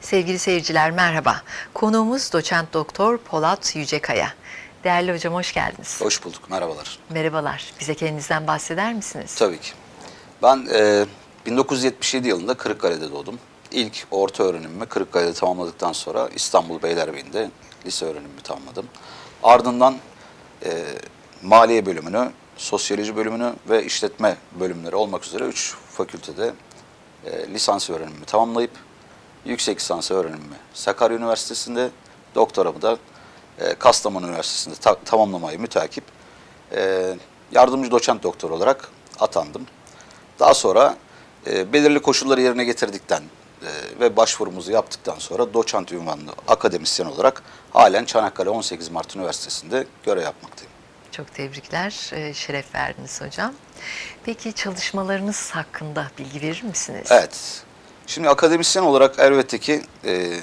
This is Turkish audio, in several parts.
Sevgili seyirciler merhaba. Konuğumuz doçent doktor Polat Yücekaya. Değerli hocam hoş geldiniz. Hoş bulduk, merhabalar. Merhabalar. Bize kendinizden bahseder misiniz? Tabii ki. Ben e, 1977 yılında Kırıkkale'de doğdum. İlk orta öğrenimimi Kırıkkale'de tamamladıktan sonra İstanbul Beylerbeyi'nde lise öğrenimimi tamamladım. Ardından e, maliye bölümünü, sosyoloji bölümünü ve işletme bölümleri olmak üzere 3 fakültede e, lisans öğrenimimi tamamlayıp yüksek lisans öğrenimimi Sakarya Üniversitesi'nde, doktoramı da e, Kastamonu Üniversitesi'nde ta- tamamlamayı mütakip e, yardımcı doçent doktor olarak atandım. Daha sonra e, belirli koşulları yerine getirdikten e, ve başvurumuzu yaptıktan sonra doçent ünvanlı akademisyen olarak halen Çanakkale 18 Mart Üniversitesi'nde görev yapmaktayım. Çok tebrikler. e, Şeref verdiniz hocam. Peki çalışmalarınız hakkında bilgi verir misiniz? Evet. Şimdi akademisyen olarak elbette ki e,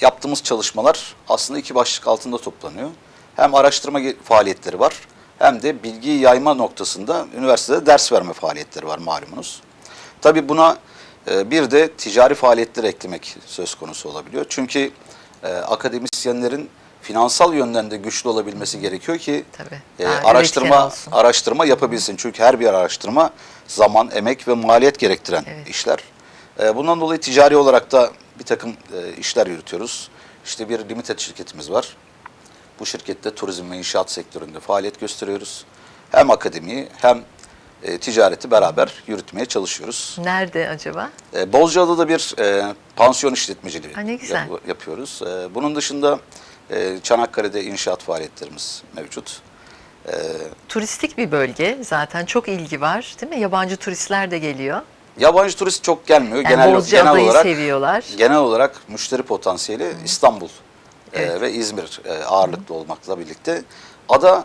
yaptığımız çalışmalar aslında iki başlık altında toplanıyor. Hem araştırma faaliyetleri var hem de bilgiyi yayma noktasında üniversitede ders verme faaliyetleri var malumunuz. Tabii buna e, bir de ticari faaliyetleri eklemek söz konusu olabiliyor. Çünkü e, akademisyenlerin finansal yönden de güçlü olabilmesi gerekiyor ki Tabii, e, araştırma araştırma yapabilsin. Çünkü her bir araştırma zaman, emek ve maliyet gerektiren Evet. işler. E, bundan dolayı ticari olarak da bir takım e, işler yürütüyoruz. İşte bir limited şirketimiz var. Bu şirkette turizm ve inşaat sektöründe faaliyet gösteriyoruz. Hem akademiyi hem e, ticareti beraber yürütmeye çalışıyoruz. Nerede acaba? E, Bozcaada'da bir e, pansiyon işletmeciliği Ha, ne güzel. yap- yapıyoruz. E, bunun dışında e, Çanakkale'de inşaat faaliyetlerimiz mevcut. E, Turistik bir bölge. Zaten çok ilgi var değil mi? Yabancı turistler de geliyor. Yabancı turist çok gelmiyor. Yani genel, genel Bozcaada'yı olarak seviyorlar. genel olarak müşteri potansiyeli İstanbul e, Evet. ve İzmir e, ağırlıklı olmakla birlikte. Ada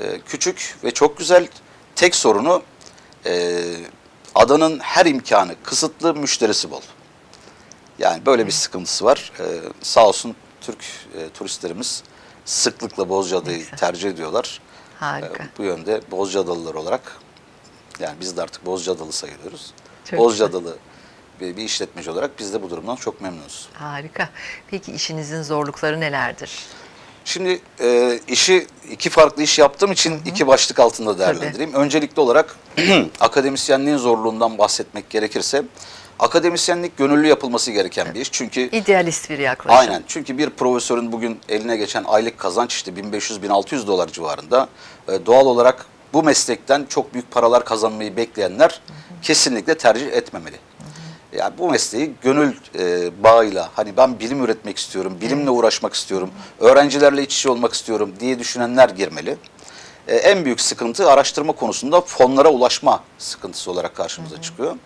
e, küçük ve çok güzel. Tek sorunu e, adanın her imkanı kısıtlı, müşterisi bol. Yani böyle bir sıkıntısı var. E, sağ olsun Türk e, turistlerimiz sıklıkla Bozcaada'yı tercih ediyorlar. Harika. E, bu yönde Bozcaadalılar olarak yani biz de artık Bozcaadalı sayılıyoruz. Çok Bozcaadalı bir, bir işletmeci olarak biz de bu durumdan çok memnunuz. Harika. Peki işinizin zorlukları nelerdir? Şimdi e, işi iki farklı iş yaptığım için iki başlık altında değerlendireyim. Öncelikli olarak akademisyenliğin zorluğundan bahsetmek gerekirse akademisyenlik gönüllü yapılması gereken bir iş. Çünkü İdealist bir yaklaşım. Aynen. Çünkü bir profesörün bugün eline geçen aylık kazanç işte 1500-1600 dolar civarında. E, doğal olarak bu meslekten çok büyük paralar kazanmayı bekleyenler kesinlikle tercih etmemeli. Yani bu mesleği gönül e, bağıyla hani ben bilim üretmek istiyorum, bilimle uğraşmak istiyorum, öğrencilerle iç içe olmak istiyorum diye düşünenler girmeli. E, en büyük sıkıntı araştırma konusunda fonlara ulaşma sıkıntısı olarak karşımıza çıkıyor.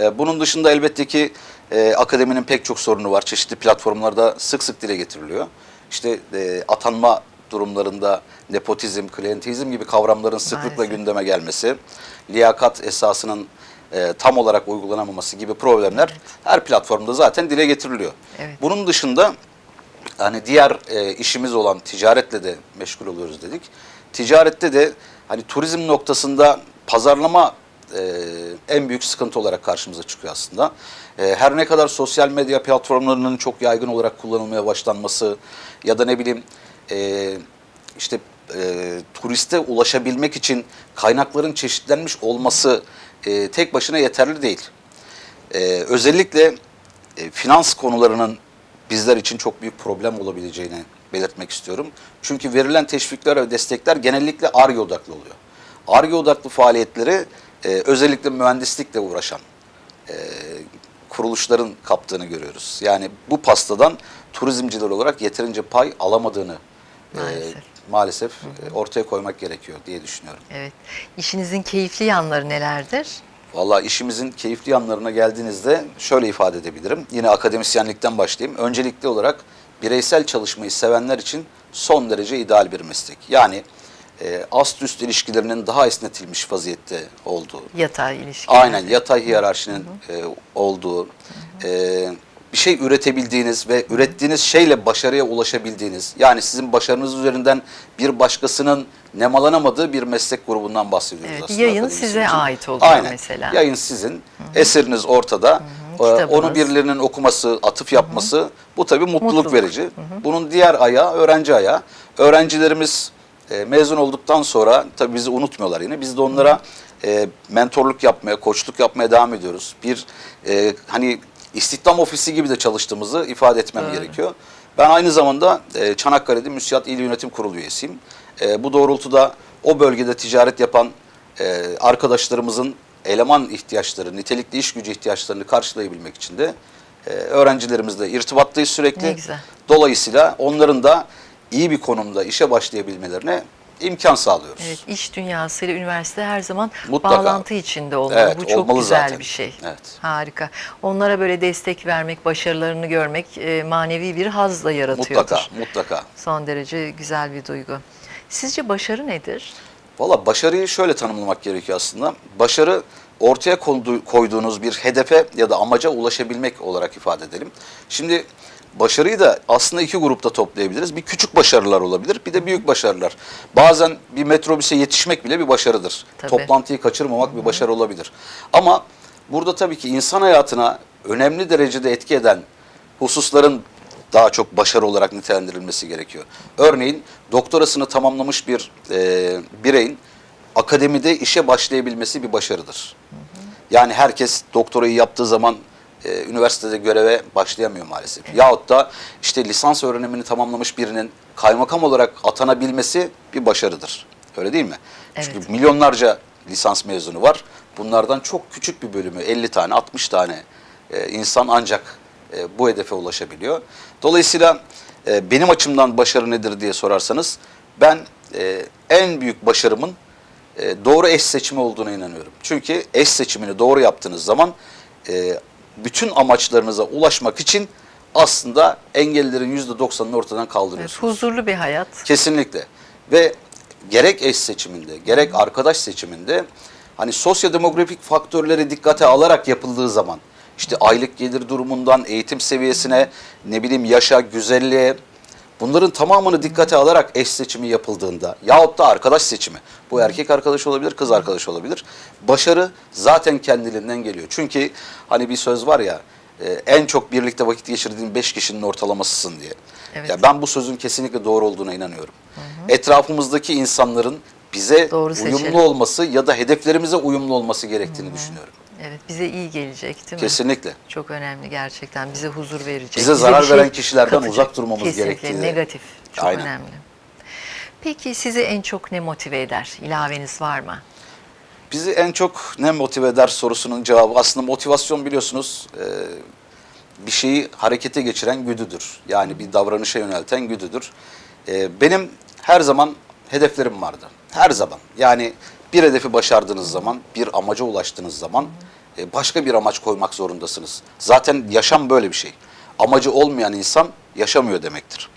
E, bunun dışında elbette ki e, akademinin pek çok sorunu var. Çeşitli platformlarda sık sık dile getiriliyor. İşte e, atanma durumlarında nepotizm, klientelizm gibi kavramların sıklıkla Maalesef. gündeme gelmesi, liyakat esasının e, tam olarak uygulanamaması gibi problemler her platformda zaten dile getiriliyor. Evet. Bunun dışında hani diğer e, işimiz olan ticaretle de meşgul oluyoruz dedik. Ticarette de hani turizm noktasında pazarlama e, en büyük sıkıntı olarak karşımıza çıkıyor aslında. E, her ne kadar sosyal medya platformlarının çok yaygın olarak kullanılmaya başlanması ya da ne bileyim e, işte e, turiste ulaşabilmek için kaynakların çeşitlenmiş olması e, tek başına yeterli değil. Ee, özellikle e, finans konularının bizler için çok büyük problem olabileceğini belirtmek istiyorum. Çünkü verilen teşvikler ve destekler genellikle ARGE odaklı oluyor. ARGE odaklı faaliyetleri e, özellikle mühendislikle uğraşan e, kuruluşların kaptığını görüyoruz. Yani bu pastadan turizmciler olarak yeterince pay alamadığını e, Maalesef. maalesef e, ortaya koymak gerekiyor diye düşünüyorum. Evet. İşinizin keyifli yanları nelerdir? Valla işimizin keyifli yanlarına geldiğinizde şöyle ifade edebilirim. Yine akademisyenlikten başlayayım. Öncelikli olarak bireysel çalışmayı sevenler için son derece ideal bir meslek. Yani e, ast üst ilişkilerinin daha esnetilmiş vaziyette olduğu, Yatay ilişki. aynen yatay hiyerarşinin e, olduğu, e, bir şey üretebildiğiniz ve ürettiğiniz şeyle başarıya ulaşabildiğiniz, yani sizin başarınız üzerinden bir başkasının nemalanamadığı bir meslek grubundan bahsediyoruz Evet, aslında. yayın size için. ait oluyor Aynen. mesela. Yayın sizin, eseriniz ortada. Kitabınız. onu birilerinin okuması, atıf yapması bu tabii mutluluk, Mutluluk. verici. Bunun diğer ayağı öğrenci ayağı. Öğrencilerimiz e, mezun olduktan sonra tabii bizi unutmuyorlar yine. Biz de onlara e, mentorluk yapmaya, koçluk yapmaya devam ediyoruz. Bir e, hani istihdam ofisi gibi de çalıştığımızı ifade etmem Doğru. gerekiyor. Ben aynı zamanda e, Çanakkale'de Müsiyat İl Yönetim Kurulu üyesiyim. E, bu doğrultuda o bölgede ticaret yapan e, arkadaşlarımızın eleman ihtiyaçları, nitelikli iş gücü ihtiyaçlarını karşılayabilmek için de e, öğrencilerimizle irtibattayız sürekli. Ne güzel. Dolayısıyla onların da iyi bir konumda işe başlayabilmelerine imkan sağlıyoruz. Evet, iş dünyasıyla üniversite her zaman Mutlaka. bağlantı içinde olmalı. Evet, Bu çok olmalı güzel zaten. bir şey. Evet. Harika. Onlara böyle destek vermek, başarılarını görmek e, manevi bir haz da yaratıyordur. Mutlaka, mutlaka. Son derece güzel bir duygu. Sizce başarı nedir? Valla başarıyı şöyle tanımlamak gerekiyor aslında. Başarı ortaya koyduğunuz bir hedefe ya da amaca ulaşabilmek olarak ifade edelim. Şimdi başarıyı da aslında iki grupta toplayabiliriz. Bir küçük başarılar olabilir, bir de büyük başarılar. Bazen bir metrobüse yetişmek bile bir başarıdır. Tabii. Toplantıyı kaçırmamak bir başarı olabilir. Ama burada tabii ki insan hayatına önemli derecede etki eden hususların daha çok başarı olarak nitelendirilmesi gerekiyor. Örneğin doktorasını tamamlamış bir e, bireyin akademide işe başlayabilmesi bir başarıdır. Yani herkes doktorayı yaptığı zaman e, üniversitede göreve başlayamıyor maalesef. Yahut da işte lisans öğrenimini tamamlamış birinin kaymakam olarak atanabilmesi bir başarıdır. Öyle değil mi? Evet. Çünkü milyonlarca lisans mezunu var. Bunlardan çok küçük bir bölümü 50 tane 60 tane e, insan ancak e, bu hedefe ulaşabiliyor. Dolayısıyla e, benim açımdan başarı nedir diye sorarsanız ben e, en büyük başarımın e, doğru eş seçimi olduğuna inanıyorum. Çünkü eş seçimini doğru yaptığınız zaman e, bütün amaçlarınıza ulaşmak için aslında engellerin %90'ını ortadan Evet, kaldırıyorsunuz. huzurlu bir hayat. Kesinlikle. Ve gerek eş seçiminde, gerek arkadaş seçiminde hani sosyodemografik faktörleri dikkate alarak yapıldığı zaman işte aylık gelir durumundan eğitim seviyesine, ne bileyim yaşa, güzelliğe bunların tamamını dikkate alarak eş seçimi yapıldığında yahut da arkadaş seçimi. Bu erkek arkadaş olabilir, kız arkadaş olabilir. Başarı zaten kendiliğinden geliyor. Çünkü hani bir söz var ya e, en çok birlikte vakit geçirdiğin beş kişinin ortalamasısın diye. Evet. Ya ben bu sözün kesinlikle doğru olduğuna inanıyorum. Etrafımızdaki insanların bize Doğru seçelim. uyumlu olması ya da hedeflerimize uyumlu olması gerektiğini düşünüyorum. Evet, bize iyi gelecek değil mi? Kesinlikle. Çok önemli gerçekten. Bize huzur verecek. Bize bir zarar şey veren kişilerden katacak. uzak durmamız Kesinlikle, gerektiği de- negatif. Çok Aynen. önemli. Peki sizi en çok ne motive eder? İlaveniz var mı? Bizi en çok ne motive eder sorusunun cevabı aslında motivasyon biliyorsunuz e, bir şeyi harekete geçiren güdüdür. Yani bir davranışa yönelten güdüdür. E, benim her zaman hedeflerim vardı. Her zaman. Yani bir hedefi başardığınız zaman, bir amaca ulaştığınız zaman e, başka bir amaç koymak zorundasınız. Zaten yaşam böyle bir şey. Amacı olmayan insan yaşamıyor demektir.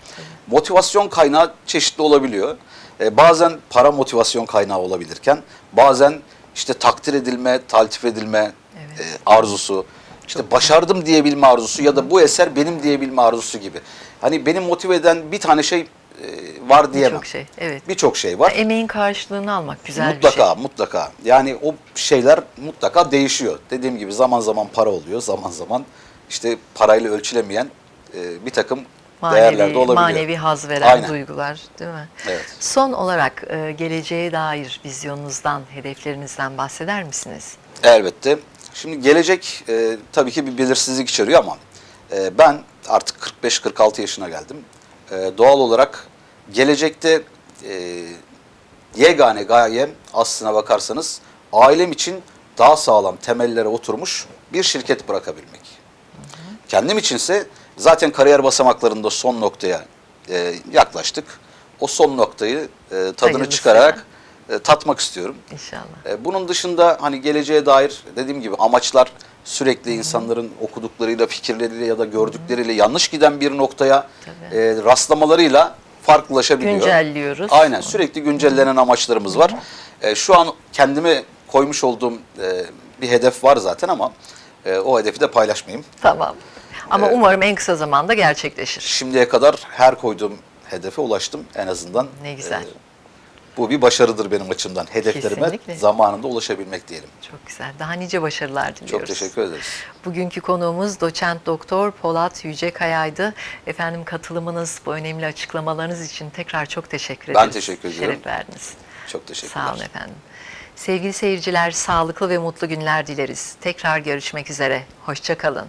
Motivasyon kaynağı çeşitli olabiliyor. E, bazen para motivasyon kaynağı olabilirken bazen işte takdir edilme, taltif edilme Evet. e, arzusu, işte başardım diyebilme arzusu ya da bu eser benim diyebilme arzusu gibi. Hani benim motive eden bir tane şey var diyemem. Birçok şey. Evet. Birçok şey var. Emeğin karşılığını almak güzel mutlaka, bir şey. mutlaka. Yani o şeyler mutlaka değişiyor. Dediğim gibi zaman zaman para oluyor, zaman zaman işte parayla ölçülemeyen e, bir takım Manevi, olabiliyor. manevi haz veren Aynen. duygular değil mi? Evet. Son olarak e, geleceğe dair vizyonunuzdan, hedeflerinizden bahseder misiniz? Elbette. Şimdi gelecek e, tabii ki bir belirsizlik içeriyor ama e, ben artık 45-46 yaşına geldim. E, doğal olarak gelecekte e, yegane gayem aslına bakarsanız ailem için daha sağlam temellere oturmuş bir şirket bırakabilmek. Kendim içinse zaten kariyer basamaklarında son noktaya e, yaklaştık. O son noktayı e, tadını Hayırlısıyla. çıkararak e, tatmak istiyorum. İnşallah. E, Bunun dışında hani geleceğe dair dediğim gibi amaçlar sürekli insanların okuduklarıyla, fikirleriyle ya da gördükleriyle yanlış giden bir noktaya Tabii. e, rastlamalarıyla farklılaşabiliyor. Güncelliyoruz. Aynen sürekli güncellenen amaçlarımız var. E, şu an kendime koymuş olduğum e, bir hedef var zaten ama e, o hedefi de paylaşmayayım. Tamam. Ama umarım en kısa zamanda gerçekleşir. Şimdiye kadar her koyduğum hedefe ulaştım en azından. Ne güzel. E, Bu bir başarıdır benim açımdan. Hedeflerime Kesinlikle. zamanında ulaşabilmek diyelim. Çok güzel. Daha nice başarılar diliyoruz. Çok teşekkür ederiz. Bugünkü konuğumuz doçent doktor Polat Yücekaya'ydı. Efendim katılımınız, bu önemli açıklamalarınız için tekrar çok teşekkür ederiz. Ben teşekkür ediyorum. Şeref verdiniz. Çok teşekkürler. Sağ olun efendim. Sevgili seyirciler, sağlıklı ve mutlu günler dileriz. Tekrar görüşmek üzere. Hoşçakalın.